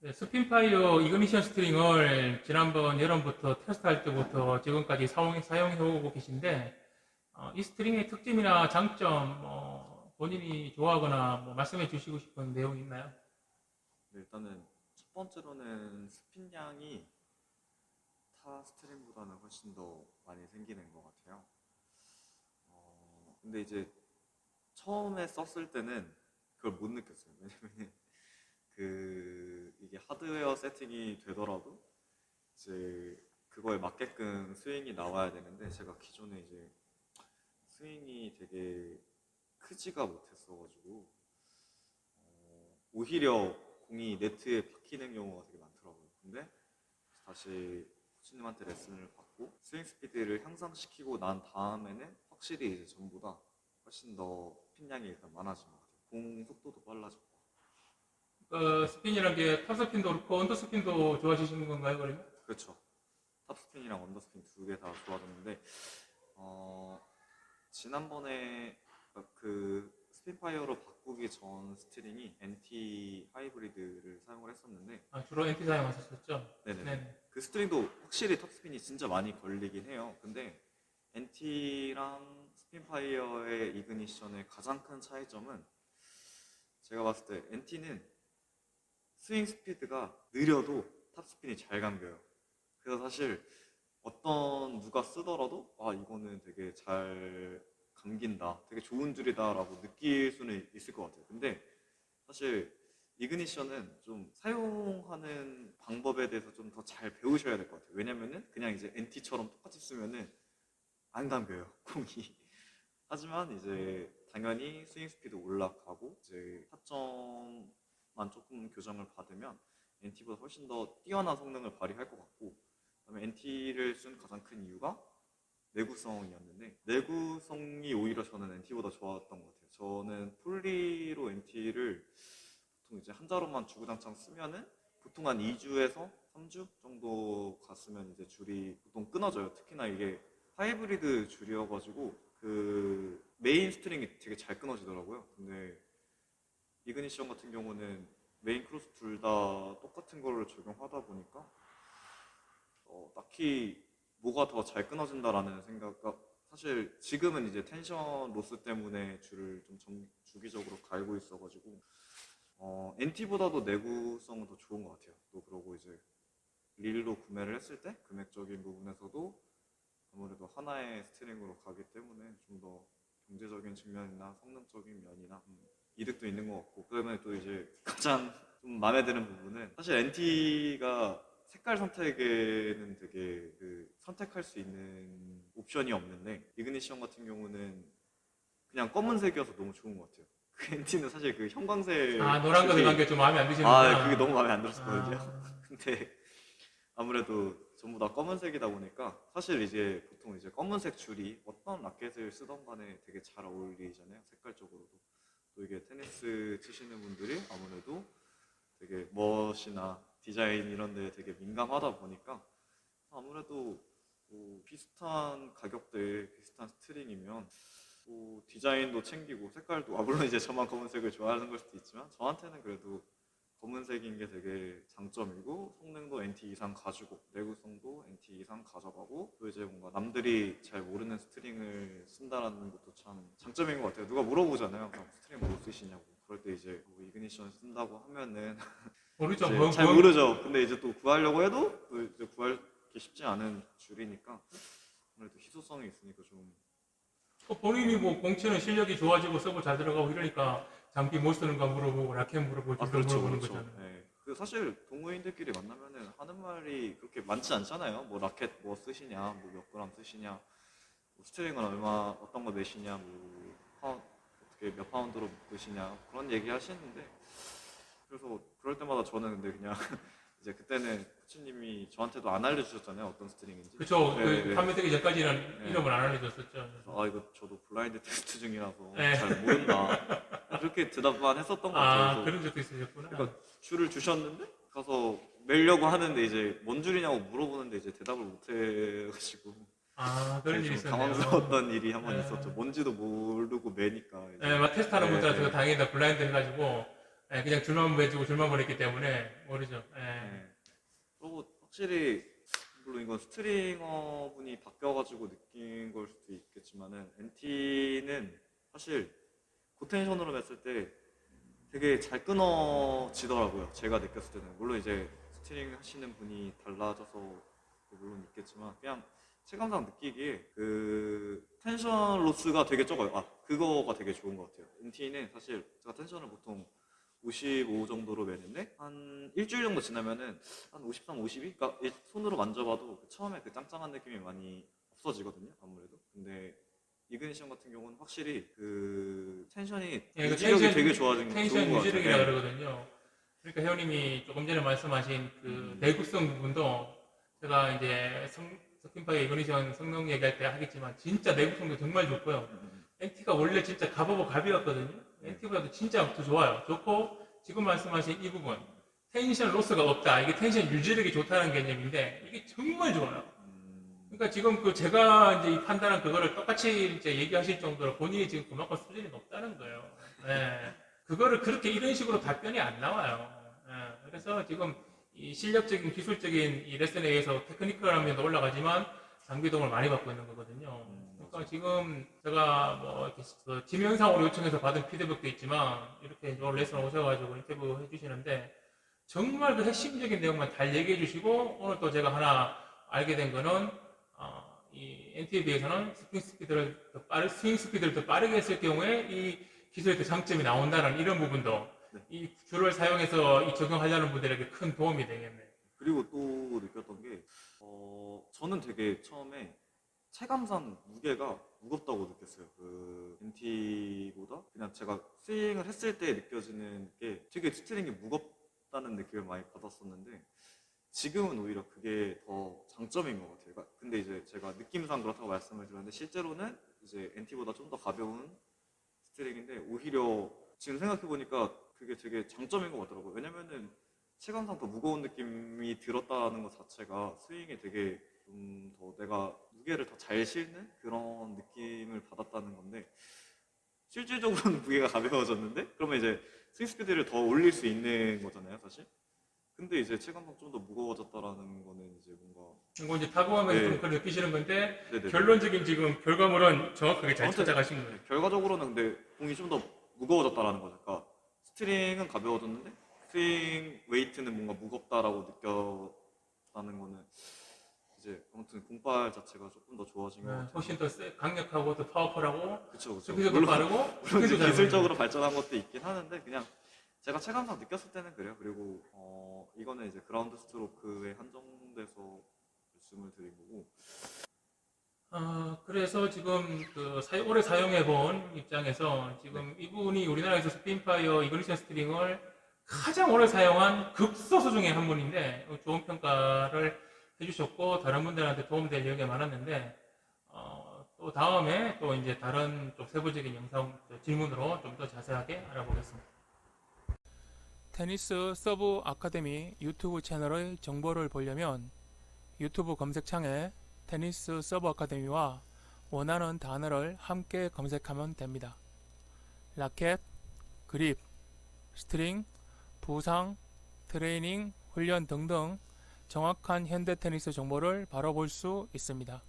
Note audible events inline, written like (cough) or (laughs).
네, 스핀파이어 이그니션 스트링을 지난번 여름부터 테스트할 때부터 지금까지 사용, 사용해오고 계신데 어, 이 스트링의 특징이나 장점 뭐 본인이 좋아하거나 뭐 말씀해 주시고 싶은 내용이 있나요? 네, 일단은 첫 번째로는 스핀량이 타 스트링보다는 훨씬 더 많이 생기는 것 같아요. 어, 근데 이제 처음에 썼을 때는 그걸 못 느꼈어요. 왜냐면 그 이게 하드웨어 세팅이 되더라도 이제 그거에 맞게끔 스윙이 나와야 되는데 제가 기존에 이제 스윙이 되게 크지가 못했어가지고 어, 오히려 공이 네트에 박히는 경우가 되게 많더라고요. 근데 다시 코치님한테 레슨을 받고 스윙 스피드를 향상시키고 난 다음에는 확실히 이제 전보다 훨씬 더 스핀량이 일단 많아진 것 같아요. 공 속도도 빨라졌고. 그 스핀이란 게 탑스핀도 그렇고 언더스핀도 좋아지시는 건가요, 그러면? 그렇죠. 탑스핀이랑 언더스핀 두 개 다 좋아졌는데 어, 지난번에 그 스핀파이어로 바꾸기 전 스트링이 NT 하이브리드를 사용을 했었는데 아, 주로 NT 사용하셨었죠? 네네. 네. 그 스트링도 확실히 탑스핀이 진짜 많이 걸리긴 해요. 근데 NT랑 스핀파이어의 이그니션의 가장 큰 차이점은 제가 봤을 때 NT는 스윙 스피드가 느려도 탑스핀이 잘 감겨요. 그래서 사실 어떤 누가 쓰더라도 아 이거는 되게 잘 감긴다, 되게 좋은 줄이다라고 느낄 수는 있을 것 같아요. 근데 사실 이그니션은 좀 사용하는 방법에 대해서 좀 더 잘 배우셔야 될 것 같아요. 왜냐면은 그냥 이제 NT처럼 똑같이 쓰면은 안 감겨요, (laughs) 공이. 하지만 이제 당연히 스윙 스피드 올라가고 이제 타점 만 조금 교정을 받으면 NT보다 훨씬 더 뛰어난 성능을 발휘할 것 같고 그다음에 NT를 쓴 가장 큰 이유가 내구성이었는데 내구성이 오히려 저는 NT보다 좋았던 것 같아요. 저는 폴리로 NT를 보통 이제 한 자루만 주구장창 쓰면은 보통 한 2주에서 3주 정도 갔으면 이제 줄이 보통 끊어져요. 특히나 이게 하이브리드 줄이어가지고 그 메인 스트링이 되게 잘 끊어지더라고요. 근데 이그니션 같은 경우는 메인 크로스 둘 다 똑같은 거를 적용하다 보니까 어, 딱히 뭐가 더 잘 끊어진다라는 생각가 사실 지금은 이제 텐션 로스 때문에 줄을 좀 정- 주기적으로 갈고 있어가지고 어, NT보다도 내구성은 더 좋은 것 같아요. 또 그러고 이제 릴로 구매를 했을 때 금액적인 부분에서도 아무래도 하나의 스트링으로 가기 때문에 좀 더 경제적인 측면이나 성능적인 면이나 음, 이득도 있는 것 같고 그다음에 또 이제 가장 좀 마음에 드는 부분은 사실 NT가 색깔 선택에는 되게 그 선택할 수 있는 옵션이 없는데 이그니션 같은 경우는 그냥 검은색이어서 너무 좋은 것 같아요. 그 NT는 사실 그 형광색 아, 노란 거 줄이- 들어간 게 좀 마음에 안 드시는구나. 아, 그게 너무 마음에 안 들었었거든요. 아. (laughs) 근데 아무래도 전부 다 검은색이다 보니까 사실 이제 보통 이제 검은색 줄이 어떤 라켓을 쓰던 간에 되게 잘 어울리잖아요. 색깔적으로도. 또 이게 테니스 치시는 분들이 아무래도 되게 멋이나 디자인 이런 데 되게 민감하다 보니까 아무래도 뭐 비슷한 가격대에 비슷한 스트링이면 뭐 디자인도 챙기고 색깔도 아 물론 이제 저만 검은색을 좋아하는 걸 수도 있지만 저한테는 그래도 검은색인 게 되게 장점이고 성능도 NT 이상 가지고 내구성도 NT 이상 가져가고 또 이제 뭔가 남들이 잘 모르는 스트링을 쓴다라는 것도 참 장점인 것 같아요. 누가 물어보잖아요. 그럼 스트링 뭐 쓰시냐고. 그럴 때 이제 뭐 이그니션 쓴다고 하면은 (laughs) 모르죠. 이제 뭐, 잘 뭐- 모르죠. 근데 이제 또 구하려고 해도 또 이제 구하기 쉽지 않은 줄이니까 아무래도 희소성이 있으니까 좀 어, 본인이 뭐 공치는 실력이 좋아지고 서브 잘 들어가고 이러니까 장비 못 쓰는가 물어보고 라켓 물어보고 아 그렇죠 물어보는 그렇죠. 거잖아요. 네. 그 사실 동호인들끼리 만나면은 하는 말이 그렇게 많지 않잖아요. 뭐 라켓 뭐 쓰시냐, 뭐 몇 그램 쓰시냐, 뭐 스트링은 얼마 어떤 거 내시냐, 뭐 파운, 어떻게 몇 파운드로 묶으시냐 그런 얘기 하시는데 그래서 그럴 때마다 저는 근데 그냥 (laughs) 이제 그때는 코치님이 저한테도 안 알려주셨잖아요 어떤 스트링인지. 그쵸. 네, 그 네. 판매 되기 전까지는 네. 이름을 안 알려줬었죠. 그래서. 아 이거 저도 블라인드 (laughs) 테스트 중이라서 네. 잘 모른다 그렇게 대답만 했었던 것 같아요. 아, 그래서 그런 적도 있으셨구나. 그러니까 줄을 주셨는데 가서 매려고 하는데 이제 뭔 줄이냐고 물어보는데 이제 대답을 못 해가지고 아, 그런 일이 좀 있었네요. 당황스러웠던 일이 한 번 네. 있었죠. 뭔지도 모르고 매니까 이제. 네, 막 테스트하는 네, 분들한테 네. 그 다행이다 블라인드 해가지고 예, 그냥 줄만 매주고 줄만 보냈기 때문에 모르죠. 예. 네. 그리고 확실히 물론 이건 스트링어 분이 바뀌어가지고 느낀 걸 수도 있겠지만은 NT는 사실 고텐션으로 맸을 때 되게 잘 끊어지더라고요. 제가 느꼈을 때는 물론 이제 스트링 하시는 분이 달라져서 물론 있겠지만 그냥 체감상 느끼기에 그 텐션 로스가 되게 적어요. 아 그거가 되게 좋은 것 같아요. NT는 사실 제가 텐션을 보통 55 정도로 매는데 한 일주일 정도 지나면은 한 53, 52? 그러니까 이 손으로 만져봐도 그 처음에 그 짱짱한 느낌이 많이 없어지거든요. 아무래도. 근데 이그니션 같은 경우는 확실히 그 텐션이 예, 그 유지력이 텐션- 되게 좋아진 텐션 좋은 것 유지력이라 같아요. 그러거든요. 그러니까 회원님이 조금 전에 말씀하신 그 음. 내구성 부분도 제가 이제 성, 스킨파이 이그니션 성능 얘기할 때 하겠지만 진짜 내구성도 정말 좋고요. 음, NT가 원래 진짜 갑오고 갑이었거든요. 네. NT보다도 진짜 더 좋아요. 좋고 지금 말씀하신 이 부분 텐션 로스가 없다. 이게 텐션 유지력이 좋다는 개념인데 이게 정말 좋아요. 음, 그러니까 지금 그 제가 이제 이 판단한 그거를 똑같이 이제 얘기하실 정도로 본인이 지금 그만큼 수준이 높다는 거예요. 예. 그거를 그렇게 이런 식으로 답변이 안 나와요. 예. 그래서 지금 이 실력적인 기술적인 이 레슨에 의해서 테크니컬한 면도 올라가지만 장비동을 많이 받고 있는 거거든요. 음, 그러니까 지금 제가 뭐 이렇게 그 지면상으로 요청해서 받은 피드백도 있지만 이렇게 오늘 레슨 오셔가지고 인터뷰 해주시는데 정말 그 핵심적인 내용만 잘 얘기해 주시고 오늘 또 제가 하나 알게 된 거는 어, 이 NT에 비해서는 스프링 스피드를 더 빠르 스윙 스피드를 더 빠르게 했을 경우에 이 기술의 더 장점이 나온다는 이런 부분도 네. 이 줄을 사용해서 이 적용하려는 분들에게 큰 도움이 되겠네요. 그리고 또 느꼈던 게 어, 저는 되게 처음에 체감상 무게가 무겁다고 느꼈어요. 그 NT보다 그냥 제가 스윙을 했을 때 느껴지는 게 되게 스트링이 무겁다는 느낌을 많이 받았었는데 지금은 오히려 그게 더 장점인 것 같아요. 그러니까 근데 이제 제가 느낌상 그렇다고 말씀을 드렸는데 실제로는 이제 NT보다 좀 더 가벼운 스트링인데 오히려 지금 생각해 보니까 그게 되게 장점인 것 같더라고요. 왜냐면은 체감상 더 무거운 느낌이 들었다는 것 자체가 스윙에 되게 좀 더 내가 무게를 더 잘 실는 그런 느낌을 받았다는 건데 실질적으로는 (laughs) 무게가 가벼워졌는데 그러면 이제 스윙 스피드를 더 올릴 수 있는 거잖아요, 사실. 근데 이제 체감상 좀 더 무거워졌다라는 거는 이제 뭔가 이거 이제 타고하면서 네. 좀 그걸 느끼시는 건데 네네. 결론적인 지금 결과물은 정확하게 잘 아무튼 찾아가신 거예요. 네, 결과적으로는 근데 공이 좀 더 무거워졌다라는 거죠. 그러니까 스트링은 가벼워졌는데 스윙 웨이트는 뭔가 무겁다라고 느꼈다는 거는 이제 아무튼 공발 자체가 조금 더 좋아진 것 네, 같아요. 훨씬 더 세- 강력하고 더 파워풀하고 그쵸 그쵸. 스피드도 물론 빠르고 물론 스피드도 이제 잘 기술적으로 발전한 것도 있긴 하는데 그냥 제가 체감상 느꼈을 때는 그래요. 그리고 어, 이거는 이제 그라운드 스트로크에 한정돼서 말씀을 드린 거고 어, 그래서 지금 그 사- 오래 사용해 본 입장에서 지금 이분이 우리나라에서 스핀파이어 이그니션 스트링을 가장 오래 사용한 극소수 중에 한 분인데 좋은 평가를 해주셨고 다른 분들한테 도움될 얘기가 많았는데 어, 또 다음에 또 이제 다른 좀 세부적인 영상 그 질문으로 좀 더 자세하게 알아보겠습니다. 테니스 서브 아카데미 유튜브 채널의 정보를 보려면 유튜브 검색창에 테니스 서브 아카데미와 원하는 단어를 함께 검색하면 됩니다. 라켓, 그립, 스트링, 부상, 트레이닝, 훈련 등등 정확한 현대 테니스 정보를 바로 볼 수 있습니다.